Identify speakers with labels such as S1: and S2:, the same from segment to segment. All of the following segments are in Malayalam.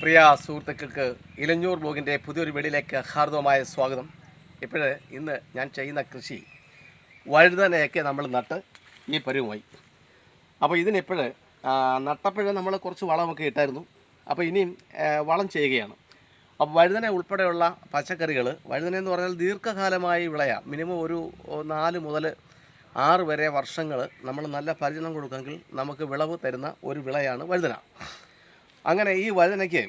S1: പ്രിയ സുഹൃത്തുക്കൾക്ക് ഇലഞ്ഞൂർ ബ്ലോഗിന്റെ പുതിയൊരു വീടിലേക്ക് ഹാർദവമായ സ്വാഗതം. ഇപ്പോൾ ഇന്ന് ഞാൻ ചെയ്യുന്ന കൃഷി വഴുതനയൊക്കെ നമ്മൾ നട്ട് ഈ പരുവുമായി. അപ്പോൾ ഇതിനിപ്പോൾ നട്ടപ്പോഴേ നമ്മൾ കുറച്ച് വളമൊക്കെ ഇട്ടായിരുന്നു. അപ്പോൾ ഇനിയും വളം ചെയ്യുകയാണ്. അപ്പോൾ വഴുതന ഉൾപ്പെടെയുള്ള പച്ചക്കറികൾ വഴുതന എന്ന് പറഞ്ഞാൽ ദീർഘകാലമായി വിളയാണ് മിനിമം ഒരു നാല് മുതൽ ആറ് വരെ വർഷങ്ങൾ നമ്മൾ നല്ല പരിചരണം കൊടുക്കുമെങ്കിൽ നമുക്ക് വിളവ് തരുന്ന ഒരു വിളയാണ് വഴുതന. അങ്ങനെ ഈ വഴുതനയ്ക്ക്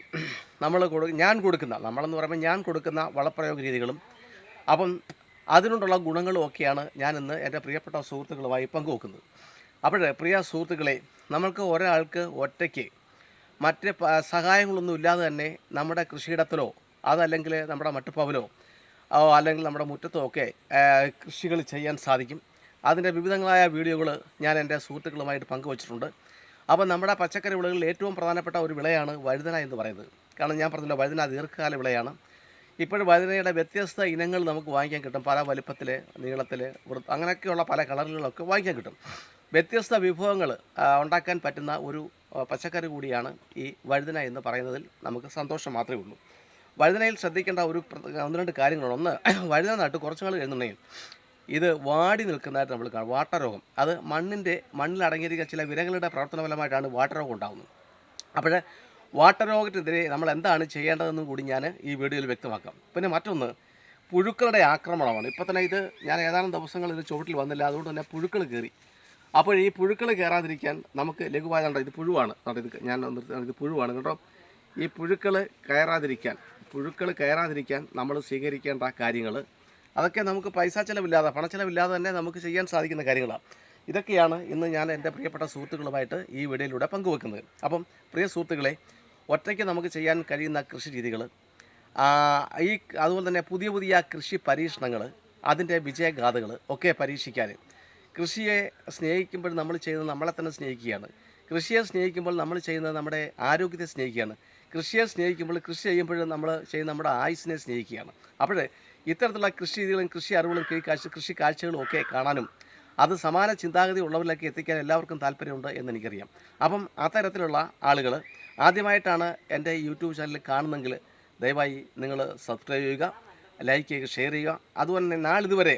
S1: നമ്മൾ കൊടു ഞാൻ കൊടുക്കുന്ന നമ്മളെന്ന് പറയുമ്പോൾ ഞാൻ കൊടുക്കുന്ന വളപ്രയോഗ രീതികളും അപ്പം അതിനോടുള്ള ഗുണങ്ങളും ഒക്കെയാണ് ഞാൻ ഇന്ന് എന്റെ പ്രിയപ്പെട്ട സുഹൃത്തുക്കളുമായി പങ്കുവെക്കുന്നത്. അപ്പോൾ പ്രിയ സുഹൃത്തുക്കളെ നമ്മൾക്ക് ഒരാൾക്ക് ഒറ്റയ്ക്ക് മറ്റ് സഹായങ്ങളൊന്നും ഇല്ലാതെ തന്നെ നമ്മുടെ കൃഷിയിടത്തിലോ അതല്ലെങ്കിൽ നമ്മുടെ മട്ടുപ്പവലോ അല്ലെങ്കിൽ നമ്മുടെ മുറ്റത്തോ ഒക്കെ കൃഷികൾ ചെയ്യാൻ സാധിക്കും. അതിന്റെ വിവിധങ്ങളായ വീഡിയോകൾ ഞാൻ എന്റെ സുഹൃത്തുക്കളുമായിട്ട് പങ്കുവച്ചിട്ടുണ്ട്. അപ്പോൾ നമ്മുടെ പച്ചക്കറി വിളകളിൽ ഏറ്റവും പ്രധാനപ്പെട്ട ഒരു വിളയാണ് വഴുതന എന്ന് പറയുന്നത്. കാരണം ഞാൻ പറഞ്ഞല്ലോ വഴുതന ദീർഘകാല വിളയാണ്. ഇപ്പോഴും വഴുതനയുടെ വ്യത്യസ്ത ഇനങ്ങൾ നമുക്ക് വാങ്ങിക്കാൻ കിട്ടും. പല വലിപ്പത്തിൽ നീളത്തിൽ അങ്ങനെയൊക്കെയുള്ള പല കളറുകളൊക്കെ വാങ്ങിക്കാൻ കിട്ടും. വ്യത്യസ്ത വിഭവങ്ങൾ ഉണ്ടാക്കാൻ പറ്റുന്ന ഒരു പച്ചക്കറി കൂടിയാണ് ഈ വഴുതന എന്ന് പറയുന്നതിൽ നമുക്ക് സന്തോഷം മാത്രമേ ഉള്ളൂ. വഴുതനയിൽ ശ്രദ്ധിക്കേണ്ട ഒരു ഒന്ന് രണ്ട് കാര്യങ്ങളുണ്ട്. ഒന്ന് വഴുതന നട്ട് കുറച്ച് നാൾ കഴിയുന്നുണ്ടെങ്കിൽ ഇത് വാടി നിൽക്കുന്നതായിട്ട് നമ്മൾ കാണും. വാട്ടരോഗം. അത് മണ്ണിന്റെ മണ്ണിൽ അടങ്ങിയിരിക്കുന്ന ചില വിരകളുടെ പ്രവർത്തന ഫലമായിട്ടാണ് വാട്ടരോഗം ഉണ്ടാകുന്നത് അപ്പോൾ വാട്ടരോഗത്തിനെതിരെ നമ്മൾ എന്താണ് ചെയ്യേണ്ടതെന്നും കൂടി ഞാൻ ഈ വീഡിയോയിൽ വ്യക്തമാക്കാം. പിന്നെ മറ്റൊന്ന് പുഴുക്കളുടെ ആക്രമണമാണ്. ഇപ്പോൾ തന്നെ ഇത് ഞാൻ ഏതാനും ദിവസങ്ങൾ ഇത് ചുവട്ടിൽ വന്നില്ല. അതുകൊണ്ട് തന്നെ പുഴുക്കൾ കയറി. അപ്പോൾ ഈ പുഴുക്കൾ കയറാതിരിക്കാൻ നമുക്ക് ലഘുവായ ഇത് പുഴുവാണ്. കണ്ടോ ഇത് ഞാൻ ഇത് പുഴുവാണ് കേട്ടോ. ഈ പുഴുക്കൾ കയറാതിരിക്കാൻ പുഴുക്കൾ കയറാതിരിക്കാൻ നമ്മൾ സ്വീകരിക്കേണ്ട കാര്യങ്ങൾ അതൊക്കെ നമുക്ക് പൈസ ചിലവില്ലാതെ പണച്ചിലവില്ലാതെ തന്നെ നമുക്ക് ചെയ്യാൻ സാധിക്കുന്ന കാര്യങ്ങളാണ്. ഇതൊക്കെയാണ് ഇന്ന് ഞാൻ എന്റെ പ്രിയപ്പെട്ട സുഹൃത്തുക്കളുമായിട്ട് ഈ വീഡിയോയിലൂടെ പങ്കുവെക്കുന്നത്. അപ്പം പ്രിയ സുഹൃത്തുക്കളെ ഒറ്റയ്ക്ക് നമുക്ക് ചെയ്യാൻ കഴിയുന്ന കൃഷി രീതികൾ ഈ അതുപോലെ തന്നെ പുതിയ പുതിയ കൃഷി പരീക്ഷണങ്ങൾ അതിന്റെ വിജയഗാഥകൾ ഒക്കെ പരീക്ഷിക്കാൻ കൃഷിയെ സ്നേഹിക്കുമ്പോൾ നമ്മൾ ചെയ്യുന്നത് നമ്മളെ തന്നെ സ്നേഹിക്കുകയാണ്. കൃഷിയെ സ്നേഹിക്കുമ്പോൾ നമ്മൾ ചെയ്യുന്നത് നമ്മുടെ ആരോഗ്യത്തെ സ്നേഹിക്കുകയാണ്. കൃഷിയെ സ്നേഹിക്കുമ്പോൾ കൃഷി ചെയ്യുമ്പോൾ നമ്മൾ ചെയ്യുന്ന നമ്മുടെ ആയുസ്സിനെ സ്നേഹിക്കുകയാണ്. അപ്പോൾ ഇത്തരത്തിലുള്ള കൃഷി രീതികളും കൃഷി അറിവുകളും കൃഷി കാഴ്ച കൃഷി കാഴ്ചകളും ഒക്കെ കാണാനും അത് സമാന ചിന്താഗതി ഉള്ളവരിലേക്ക് എത്തിക്കാൻ എല്ലാവർക്കും താല്പര്യമുണ്ട് എന്ന് എനിക്കറിയാം അപ്പം അത്തരത്തിലുള്ള ആളുകൾ ആദ്യമായിട്ടാണ് എന്റെ യൂട്യൂബ് ചാനൽ കാണുന്നെങ്കിൽ ദയവായി നിങ്ങൾ സബ്സ്ക്രൈബ് ചെയ്യുക ലൈക്ക് ചെയ്യുക ഷെയർ ചെയ്യുക. അതുപോലെ തന്നെ നാളിതുവരെ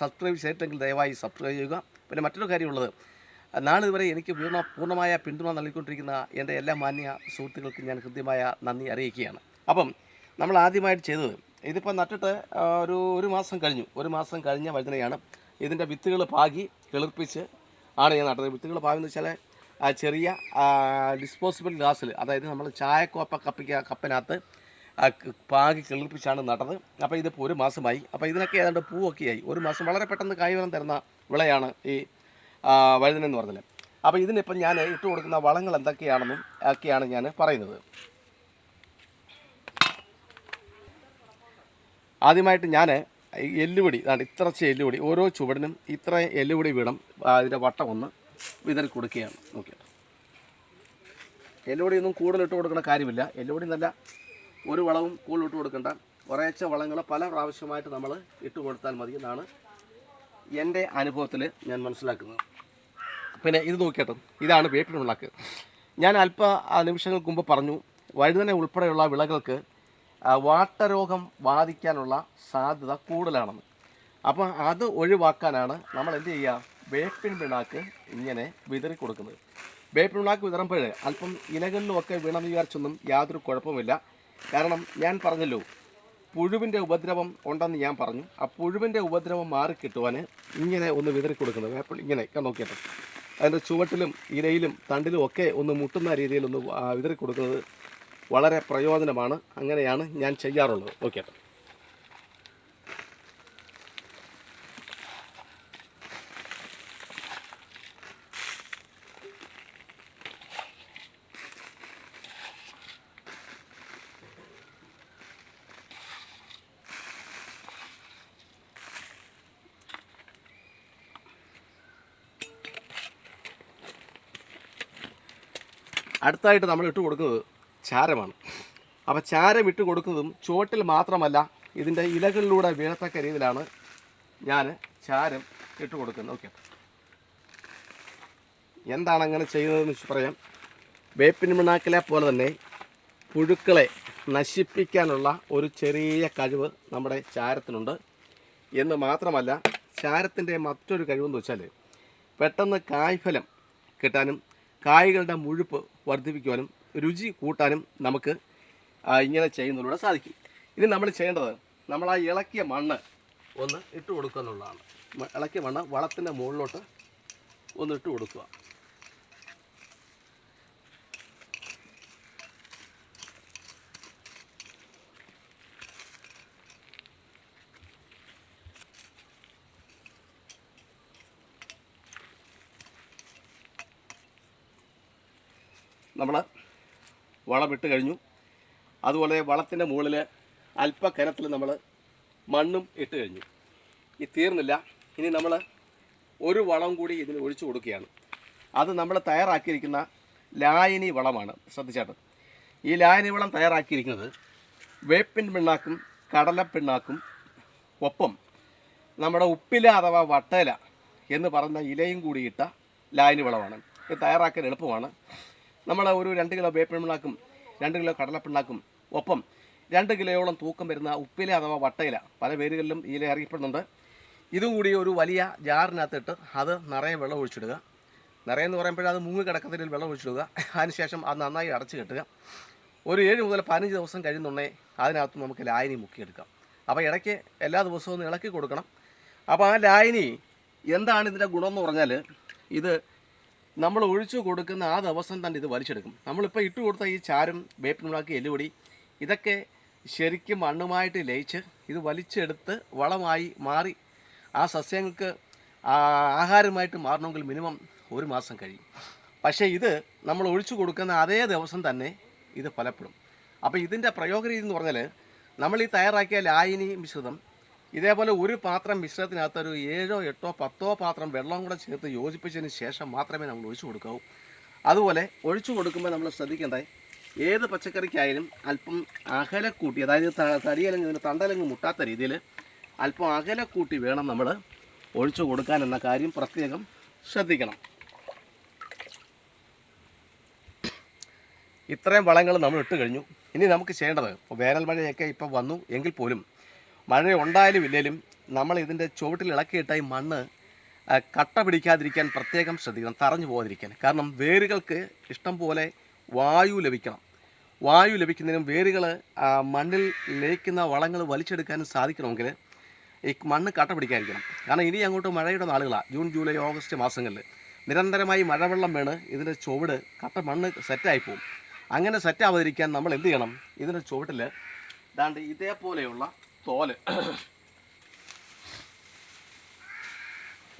S1: സബ്സ്ക്രൈബ് ചെയ്തിട്ടെങ്കിൽ ദയവായി സബ്സ്ക്രൈബ് ചെയ്യുക. പിന്നെ മറ്റൊരു കാര്യമുള്ളത് നാളിതുവരെ എനിക്ക് പൂർണ പൂർണമായ പിന്തുണ നൽകിക്കൊണ്ടിരിക്കുന്ന എന്റെ എല്ലാ മാന്യ സുഹൃത്തുക്കൾക്കും ഞാൻ ഹൃദ്യമായ നന്ദി അറിയിക്കുകയാണ്. അപ്പം നമ്മൾ ആദ്യമായിട്ട് ചെയ്തത് ഇതിപ്പോൾ നട്ടിട്ട് ഒരു ഒരു മാസം കഴിഞ്ഞു. ഒരു മാസം കഴിഞ്ഞ വഴുതനയാണ് ഇതിന്റെ വിത്തുകൾ പാകി കിളിർപ്പിച്ച് ആണ് ഞാൻ നട്ടത്. വിത്തുകൾ പാകുന്ന വെച്ചാൽ ചെറിയ ഡിസ്പോസിബിൾ ഗ്ലാസ്സിൽ അതായത് നമ്മൾ ചായക്കോപ്പ കപ്പിക്ക കപ്പിനകത്ത് പാകി കിളിർപ്പിച്ചാണ് നട്ടത്. അപ്പോൾ ഇതിപ്പോൾ ഒരു മാസമായി. അപ്പോൾ ഇതിനൊക്കെ ഏതാണ്ട് പൂവൊക്കെ ആയി. ഒരു മാസം വളരെ പെട്ടെന്ന് കായ്വരം തരുന്ന വിളയാണ് ഈ വഴുതനെന്ന് പറഞ്ഞത്. അപ്പോൾ ഇതിനിപ്പം ഞാൻ ഇട്ട് കൊടുക്കുന്ന വളങ്ങൾ എന്തൊക്കെയാണെന്നും ഒക്കെയാണ് ഞാൻ പറയുന്നത്. ആദ്യമായിട്ട് ഞാൻ എല്ലുപൊടി അതാണ് ഇത്രച്ച എല്ലുപൊടി ഓരോ ചുവടിനും ഇത്ര എല്ലുപൊടി വീണം അതിന്റെ വട്ടം ഒന്ന് വിതറി കൊടുക്കുകയാണ്. നോക്കി എല്ലുപൊടി ഒന്നും കൂടുതലിട്ട് കൊടുക്കേണ്ട കാര്യമില്ല. എല്ലുപൊടി നല്ല ഒരു വളവും കൂടുതലിട്ട് കൊടുക്കേണ്ട. കുറേച്ച വളങ്ങൾ പല പ്രാവശ്യമായിട്ട് നമ്മൾ ഇട്ട് കൊടുത്താൽ മതി എന്നാണ് എന്റെ അനുഭവത്തിൽ ഞാൻ മനസ്സിലാക്കുന്നത്. പിന്നെ ഇത് നോക്കിയിട്ട്. ഇതാണ് വേപ്പിൻ ഉള്ളാക്ക് ഞാൻ അല്പ നിമിഷങ്ങൾക്ക് മുമ്പ് പറഞ്ഞു വഴുതന ഉൾപ്പെടെയുള്ള വിളകൾക്ക് വാട്ടരോഗം ബാധിക്കാനുള്ള സാധ്യത കൂടുതലാണെന്ന്. അപ്പോൾ അത് ഒഴിവാക്കാനാണ് നമ്മൾ എന്ത് ചെയ്യുക? വേപ്പിൻ പിണ്ണാക്ക് ഇങ്ങനെ വിതറി കൊടുക്കുന്നത്. വേപ്പിൻ പിണ്ണാക്ക് വിതറുമ്പോൾ അല്പം ഇലകളിലുമൊക്കെ വീണം വിചാരിച്ചൊന്നും യാതൊരു കുഴപ്പമില്ല കാരണം ഞാൻ പറഞ്ഞല്ലോ പുഴുവിന്റെ ഉപദ്രവം ഉണ്ടെന്ന് ഞാൻ പറഞ്ഞു. ആ പുഴുവിന്റെ ഉപദ്രവം മാറിക്കിട്ടുവാൻ ഇങ്ങനെ ഒന്ന് വിതറി കൊടുക്കുന്നത്. വേപ്പിൾ ഇങ്ങനെ നോക്കിയിട്ട് അതിന്റെ ചുവട്ടിലും ഇലയിലും തണ്ടിലും ഒക്കെ ഒന്ന് മുട്ടുന്ന രീതിയിൽ ഒന്ന് വിതറി കൊടുക്കുന്നത് വളരെ പ്രയോജനമാണ്. അങ്ങനെയാണ് ഞാൻ ചെയ്യാറുള്ളത്. ഓക്കെ അടുത്തായിട്ട് നമ്മൾ ഇട്ട് കൊടുക്കുന്നത് ചാരമാണ്. അപ്പോൾ ചാരം ഇട്ട് കൊടുക്കുന്നതും ചുവട്ടിൽ മാത്രമല്ല ഇതിന്റെ ഇലകളിലൂടെ വീഴത്തക്ക രീതിയിലാണ് ഞാൻ ചാരം ഇട്ട് കൊടുക്കുന്നത്. ഓക്കെ. എന്താണ് അങ്ങനെ ചെയ്യുന്നതെന്ന് പറയാം. വേപ്പിൻ പിണ്ണാക്കിലെ പോലെ തന്നെ പുഴുക്കളെ നശിപ്പിക്കാനുള്ള ഒരു ചെറിയ കഴിവ് നമ്മുടെ ചാരത്തിനുണ്ട്. എന്ന് മാത്രമല്ല ചാരത്തിന്റെ മറ്റൊരു കഴിവെന്ന് വെച്ചാൽ പെട്ടെന്ന് കായ്ഫലം കിട്ടാനും കായ്കളുടെ മുഴുപ്പ് വർദ്ധിപ്പിക്കുവാനും രുചി കൂട്ടാനും നമുക്ക് ഇങ്ങനെ ചെയ്യുന്നതിലൂടെ സാധിക്കും. ഇനി നമ്മൾ ചെയ്യേണ്ടത് നമ്മൾ ആ ഇളക്കിയ മണ്ണ് ഒന്ന് ഇട്ട് കൊടുക്കുക എന്നുള്ളതാണ്. ഇളക്കിയ മണ്ണ് വളത്തിന്റെ മുകളിലോട്ട് ഒന്ന് ഇട്ട് കൊടുക്കുക. നമ്മൾ വളമിട്ട് കഴിഞ്ഞു. അതുപോലെ വളത്തിന്റെ മുകളിൽ അല്പ കനത്തിൽ നമ്മൾ മണ്ണും ഇട്ട് കഴിഞ്ഞു. ഈ തീർന്നില്ല. ഇനി നമ്മൾ ഒരു വളം കൂടി ഇതിന് ഒഴിച്ചു കൊടുക്കുകയാണ്. അത് നമ്മൾ തയ്യാറാക്കിയിരിക്കുന്ന ലായനി വളമാണ്. ശ്രദ്ധിച്ചാട്ട് ഈ ലായനി വളം തയ്യാറാക്കിയിരിക്കുന്നത് വേപ്പിൻ പിണ്ണാക്കും കടലപ്പിണ്ണാക്കും ഒപ്പം നമ്മുടെ ഉപ്പില അഥവാ വട്ടയില എന്ന് പറയുന്ന ഇലയും കൂടി ഇട്ട ലായനി വളമാണ്. ഇത് തയ്യാറാക്കാൻ എളുപ്പമാണ്. നമ്മൾ ഒരു രണ്ട് കിലോ വേപ്പിൻ പിണ്ണാക്കും രണ്ട് കിലോ കടലപ്പിണ്ണാക്കും. ഒപ്പം രണ്ട് കിലോയോളം തൂക്കം വരുന്ന ഉപ്പില അഥവാ വട്ടയില. പല പേരുകളിലും ഇല അറിയപ്പെടുന്നുണ്ട് ഇതും കൂടി ഒരു വലിയ ജാറിനകത്തിട്ട് അത് നിറയെ വെള്ളം ഒഴിച്ചിടുക. നിറയെ എന്ന് പറയുമ്പോൾ അത് വെള്ളം ഒഴിച്ചിടുക. അതിനുശേഷം അത് നന്നായി അടച്ചു കെട്ടുക. ഒരു ഏഴ് മുതൽ പതിനഞ്ച് ദിവസം കഴിയുന്നുണ്ടേ അതിനകത്ത് നമുക്ക് ലായനി മുക്കിയെടുക്കാം. അപ്പോൾ ഇടയ്ക്ക് എല്ലാ ദിവസവും ഇളക്കി കൊടുക്കണം. അപ്പോൾ ആ ലായനി എന്താണ് ഇതിന്റെ ഗുണമെന്ന് പറഞ്ഞാൽ ഇത് നമ്മൾ ഒഴിച്ചു കൊടുക്കുന്ന ആ ദിവസം തന്നെ ഇത് വലിച്ചെടുക്കും. നമ്മളിപ്പോൾ ഇട്ട് കൊടുത്ത ഈ ചാരും വേപ്പിനുണ്ടാക്കി എല്ലുപൊടി ഇതൊക്കെ ശരിക്കും മണ്ണുമായിട്ട് ലയിച്ച് ഇത് വലിച്ചെടുത്ത് വളമായി മാറി ആ സസ്യങ്ങൾക്ക് ആഹാരമായിട്ട് മാറണമെങ്കിൽ മിനിമം ഒരു മാസം കഴിയും. പക്ഷേ ഇത് നമ്മൾ ഒഴിച്ചു കൊടുക്കുന്ന അതേ ദിവസം തന്നെ ഇത് ഫലപ്പെടും. അപ്പോൾ ഇതിന്റെ പ്രയോഗ രീതി എന്ന് പറഞ്ഞാൽ നമ്മൾ ഈ തയ്യാറാക്കിയ ലായനി മിശ്രിതം ഇതേപോലെ ഒരു പാത്രം മിശ്രിതത്തിനകത്ത് ഒരു ഏഴോ എട്ടോ പത്തോ പാത്രം വെള്ളം കൂടെ ചേർത്ത് യോജിപ്പിച്ചതിന് ശേഷം മാത്രമേ നമ്മൾ ഒഴിച്ചു കൊടുക്കാവൂ. അതുപോലെ ഒഴിച്ചു കൊടുക്കുമ്പോൾ നമ്മൾ ശ്രദ്ധിക്കേണ്ടത് ഏത് പച്ചക്കറിക്കായാലും അല്പം അകലെ കൂട്ടി അതായത് തടിയലങ്ങ് ഇതിന് തണ്ടലങ്ങ് മുട്ടാത്ത രീതിയിൽ അല്പം അകലെ കൂട്ടി വേണം നമ്മൾ ഒഴിച്ചു കൊടുക്കാൻ എന്ന കാര്യം പ്രത്യേകം ശ്രദ്ധിക്കണം. ഇത്രയും വളങ്ങൾ നമ്മൾ ഇട്ട് കഴിഞ്ഞു. ഇനി നമുക്ക് ചെയ്യേണ്ടത് ഇപ്പോൾ വേനൽ മഴയൊക്കെ ഇപ്പോൾ വന്നു എങ്കിൽ പോലും മഴ ഉണ്ടായാലും ഇല്ലെങ്കിലും നമ്മൾ ഇതിന്റെ ചുവട്ടിൽ ഇളക്കിയിട്ടായി മണ്ണ് കട്ട പിടിക്കാതിരിക്കാൻ പ്രത്യേകം ശ്രദ്ധിക്കണം തറഞ്ഞു പോകാതിരിക്കാൻ. കാരണം വേരുകൾക്ക് ഇഷ്ടം പോലെ വായു ലഭിക്കണം. വായു ലഭിക്കുന്നതിനും വേരുകൾ മണ്ണിൽ ലയിക്കുന്ന വളങ്ങൾ വലിച്ചെടുക്കാനും സാധിക്കണമെങ്കിൽ ഈ മണ്ണ് കട്ട പിടിക്കാതിരിക്കണം. കാരണം ഇനി അങ്ങോട്ട് മഴയുടെ നാളുകളാണ് ജൂൺ ജൂലൈ ഓഗസ്റ്റ് മാസങ്ങളിൽ. നിരന്തരമായി മഴവെള്ളം വീണ് ഇതിന്റെ ചുവട് കട്ട മണ്ണ് സെറ്റായി പോകും അങ്ങനെ സെറ്റാവാതിരിക്കാൻ നമ്മൾ എന്ത് ചെയ്യണം? ഇതിന്റെ ചുവട്ടിൽ ദാണ്ട് ഇതേപോലെയുള്ള തോൽ.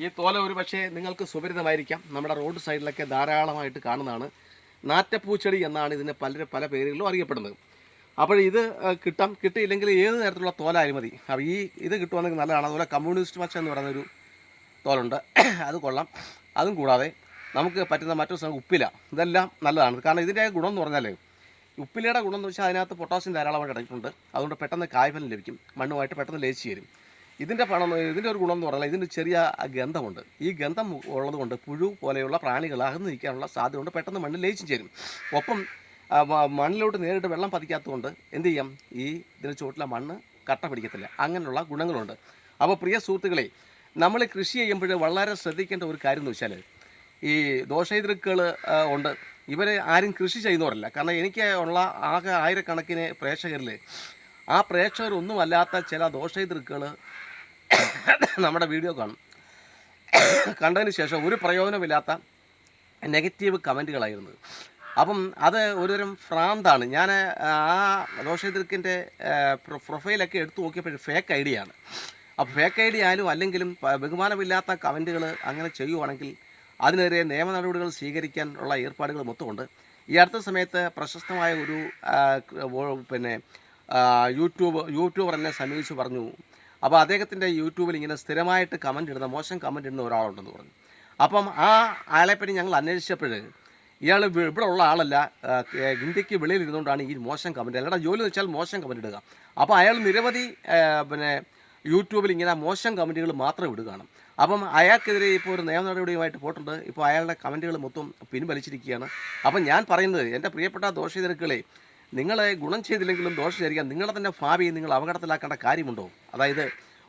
S1: ഈ തോല ഒരു പക്ഷേ നിങ്ങൾക്ക് സുപരിതമായിരിക്കാം. നമ്മുടെ റോഡ് സൈഡിലൊക്കെ ധാരാളമായിട്ട് കാണുന്നതാണ്. നാറ്റപ്പൂച്ചെടി എന്നാണ് ഇതിനെ പല പല പേരുകളിലും അറിയപ്പെടുന്നത്. അപ്പോൾ ഇത് കിട്ടാം. കിട്ടിയില്ലെങ്കിൽ ഏത് തരത്തിലുള്ള തോലായാലും മതി. അപ്പോൾ ഈ ഇത് കിട്ടുവാണെങ്കിൽ നല്ലതാണ്. അതുപോലെ കമ്മ്യൂണിസ്റ്റ് പച്ച എന്ന് പറയുന്നൊരു തോലുണ്ട്. അത് കൊള്ളാം. അതും കൂടാതെ നമുക്ക് പറ്റുന്ന മറ്റൊരു സാധനം ഉപ്പില. ഇതെല്ലാം നല്ലതാണ്. കാരണം ഇതിന്റെ ഗുണം എന്ന് പറഞ്ഞാൽ ഉപ്പിലയുടെ ഗുണം എന്ന് വെച്ചാൽ അതിനകത്ത് പൊട്ടാസ്യം ധാരാളമായിട്ട് അടങ്ങിയിട്ടുണ്ട്. അതുകൊണ്ട് പെട്ടെന്ന് കായ്ഫലം ലഭിക്കും. മണ്ണുമായിട്ട് പെട്ടെന്ന് ലയിച്ചു ചേരും. ഇതിന്റെ പണം ഇതിന്റെ ഒരു ഗുണം എന്ന് പറഞ്ഞാൽ ഇതിന്റെ ചെറിയ ഗന്ധമുണ്ട്. ഈ ഗന്ധം ഉള്ളതുകൊണ്ട് പുഴു പോലെയുള്ള പ്രാണികൾ അകന്ന് നിൽക്കാനുള്ള സാധ്യത കൊണ്ട് പെട്ടെന്ന് മണ്ണിൽ ലയിച്ചും ചേരും. ഒപ്പം മണ്ണിലോട്ട് നേരിട്ട് വെള്ളം പതിക്കാത്തതുകൊണ്ട് എന്ത് ചെയ്യാം? ഈ ഇതിന് ചുവട്ടിലെ മണ്ണ് കട്ട പിടിക്കത്തില്ല. അങ്ങനെയുള്ള ഗുണങ്ങളുണ്ട്. അപ്പോൾ പ്രിയ സുഹൃത്തുക്കളെ നമ്മൾ കൃഷി ചെയ്യുമ്പോൾ വളരെ ശ്രദ്ധിക്കേണ്ട ഒരു കാര്യം എന്ന് വെച്ചാൽ ഈ ദോഷയിതൃക്കൾ ഉണ്ട്. ഇവർ ആരും കൃഷി ചെയ്യുന്നവരല്ല. കാരണം എനിക്ക് ഉള്ള ആകെ ആയിരക്കണക്കിന് പ്രേക്ഷകരിൽ ആ പ്രേക്ഷകരൊന്നും അല്ലാത്ത ചില ദോഷൈതൃക്കൾ നമ്മുടെ വീഡിയോ കാണും. കണ്ടതിന് ശേഷം ഒരു പ്രയോജനമില്ലാത്ത നെഗറ്റീവ് കമന്റുകളായിരുന്നു. അപ്പം അത് ഒരുതരം ഭ്രാന്താണ്. ഞാൻ ആ ദോഷയിതൃക്കിന്റെ പ്രൊഫൈലൊക്കെ എടുത്തു നോക്കിയപ്പോൾ ഫേക്ക് ഐ ഡിയാണ് അപ്പോൾ ഫേക്ക് ഐ ഡി ആയാലും അല്ലെങ്കിലും ബഹുമാനമില്ലാത്ത കമന്റുകൾ അങ്ങനെ ചെയ്യുവാണെങ്കിൽ അതിനെതിരെ നിയമ നടപടികൾ സ്വീകരിക്കാനുള്ള ഏർപ്പാടുകൾ മൊത്തമുണ്ട്. ഈ അടുത്ത സമയത്ത് പ്രശസ്തമായ ഒരു പിന്നെ യൂട്യൂബ് യൂട്യൂബർ എന്നെ സമീപിച്ച് പറഞ്ഞു. അപ്പോൾ അദ്ദേഹത്തിന്റെ യൂട്യൂബിൽ ഇങ്ങനെ സ്ഥിരമായിട്ട് കമന്റ് ഇടുന്ന മോശം കമന്റ് ഇടുന്ന ഒരാളുണ്ടെന്ന് പറഞ്ഞു. അപ്പം ആ ആളെപ്പറ്റി ഞങ്ങൾ അന്വേഷിച്ചപ്പോൾ ഇയാൾ ഇവിടെ ഉള്ള ആളല്ല ഇന്ത്യയ്ക്ക് വെളിയിൽ ഇരുന്നുകൊണ്ടാണ് ഈ മോശം കമന്റ് അല്ലാതെ ജോലി എന്ന് വെച്ചാൽ മോശം കമന്റ് ഇടുക. അപ്പോൾ അയാൾ നിരവധി പിന്നെ യൂട്യൂബിൽ ഇങ്ങനെ മോശം കമന്റുകൾ മാത്രം ഇടുകയാണ്. അപ്പം അയാൾക്കെതിരെ ഇപ്പോൾ ഒരു നിയമ നടപടിയുമായിട്ട് പോയിട്ടുണ്ട്. ഇപ്പോൾ അയാളുടെ കമന്റുകൾ മൊത്തം പിൻവലിച്ചിരിക്കുകയാണ്. അപ്പം ഞാൻ പറയുന്നത് എന്റെ പ്രിയപ്പെട്ട ദോഷീതരുക്കളെ നിങ്ങളെ ഗുണം ചെയ്തില്ലെങ്കിലും ദോഷം ചെയ്തിരിക്കാൻ നിങ്ങളെ തന്നെ ഭാവിയെ നിങ്ങൾ അപകടത്തിലാക്കേണ്ട കാര്യമുണ്ടോ? അതായത്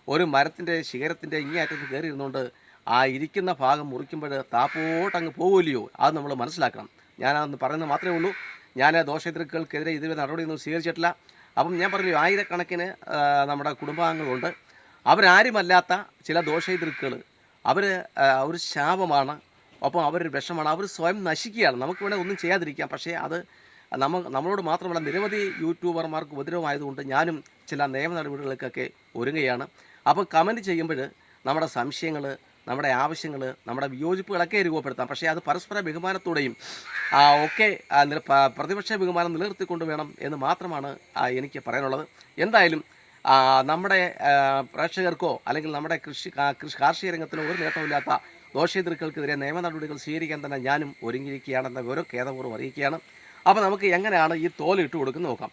S1: ഒരു മരത്തിന്റെ ശിഖരത്തിന്റെ ഇങ്ങേയറ്റത്ത് കയറി ഇരുന്നുകൊണ്ട് ആ ഇരിക്കുന്ന ഭാഗം മുറിക്കുമ്പോൾ താപ്പോട്ട് അങ്ങ് പോവില്ലയോ അത് നമ്മൾ മനസ്സിലാക്കണം. ഞാനതൊന്ന് പറയുന്നത് മാത്രമേ ഉള്ളൂ. ഞാൻ ദോഷെതിർക്കൾക്കെതിരെ ഇതുവരെ നടപടിയൊന്നും സ്വീകരിച്ചിട്ടില്ല. അപ്പം ഞാൻ പറഞ്ഞു ആയിരക്കണക്കിന് നമ്മുടെ കുടുംബാംഗങ്ങളുണ്ട്. അവരാരുമല്ലാത്ത ചില ദോഷെതിർക്കുകൾ അവർ ഒരു ശാപമാണ്. ഒപ്പം അവരൊരു വിഷമാണ്. അവർ സ്വയം നശിക്കുകയാണ്. നമുക്ക് വേണേൽ ഒന്നും ചെയ്യാതിരിക്കാം. പക്ഷേ അത് നമ്മ നമ്മളോട് മാത്രമല്ല നിരവധി യൂട്യൂബർമാർക്ക് ഉപദ്രവമായതുകൊണ്ട് ഞാനും ചില നിയമ നടപടികൾക്കൊക്കെ ഒരുങ്ങുകയാണ്. അപ്പോൾ കമന്റ് ചെയ്യുമ്പോൾ നമ്മുടെ സംശയങ്ങൾ നമ്മുടെ ആവശ്യങ്ങൾ നമ്മുടെ വിയോജിപ്പുകളൊക്കെ രൂപപ്പെടുത്താം. പക്ഷേ അത് പരസ്പര ബഹുമാനത്തോടെയും ഒക്കെ പ്രതിപക്ഷ ബഹുമാനം നിലനിർത്തിക്കൊണ്ട് വേണം എന്ന് മാത്രമാണ് എനിക്ക് പറയാനുള്ളത്. എന്തായാലും നമ്മുടെ പ്രേക്ഷകർക്കോ അല്ലെങ്കിൽ നമ്മുടെ കൃഷി കാർഷിക രംഗത്തിനോ ഒരു നേട്ടമില്ലാത്ത ദോഷേതൃക്കൾക്കെതിരെ നിയമ നടപടികൾ സ്വീകരിക്കാൻ തന്നെ ഞാനും ഒരുങ്ങിയിരിക്കുകയാണെന്ന വിവരം ഖേദപൂർവം അറിയിക്കുകയാണ്. അപ്പോൾ നമുക്ക് എങ്ങനെയാണ് ഈ തോൽ ഇട്ട് കൊടുക്കുന്നത് നോക്കാം.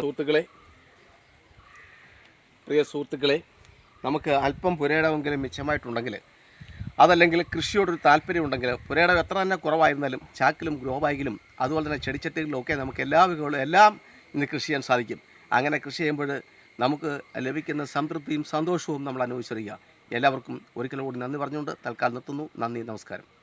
S1: സുഹൃത്തുക്കളെ പ്രിയ സുഹൃത്തുക്കളെ നമുക്ക് അല്പം പുരയിടമെങ്കിലും മിച്ചമായിട്ടുണ്ടെങ്കിൽ അതല്ലെങ്കിൽ കൃഷിയോടൊരു താല്പര്യം ഉണ്ടെങ്കിൽ പുരയിടം എത്ര തന്നെ കുറവായിരുന്നാലും ചാക്കിലും ഗ്രോ ബാഗിലും അതുപോലെ തന്നെ ചെടിച്ചട്ടികളിലും ഒക്കെ നമുക്ക് എല്ലാ വിഭവങ്ങളും എല്ലാം ഇന്ന് കൃഷി ചെയ്യാൻ സാധിക്കും. അങ്ങനെ കൃഷി ചെയ്യുമ്പോൾ നമുക്ക് ലഭിക്കുന്ന സംതൃപ്തിയും സന്തോഷവും നമ്മൾ അനുഭവിച്ചറിയുക. എല്ലാവർക്കും ഒരിക്കലും കൂടി നന്ദി പറഞ്ഞുകൊണ്ട് തൽക്കാലം നിർത്തുന്നു. നന്ദി നമസ്കാരം.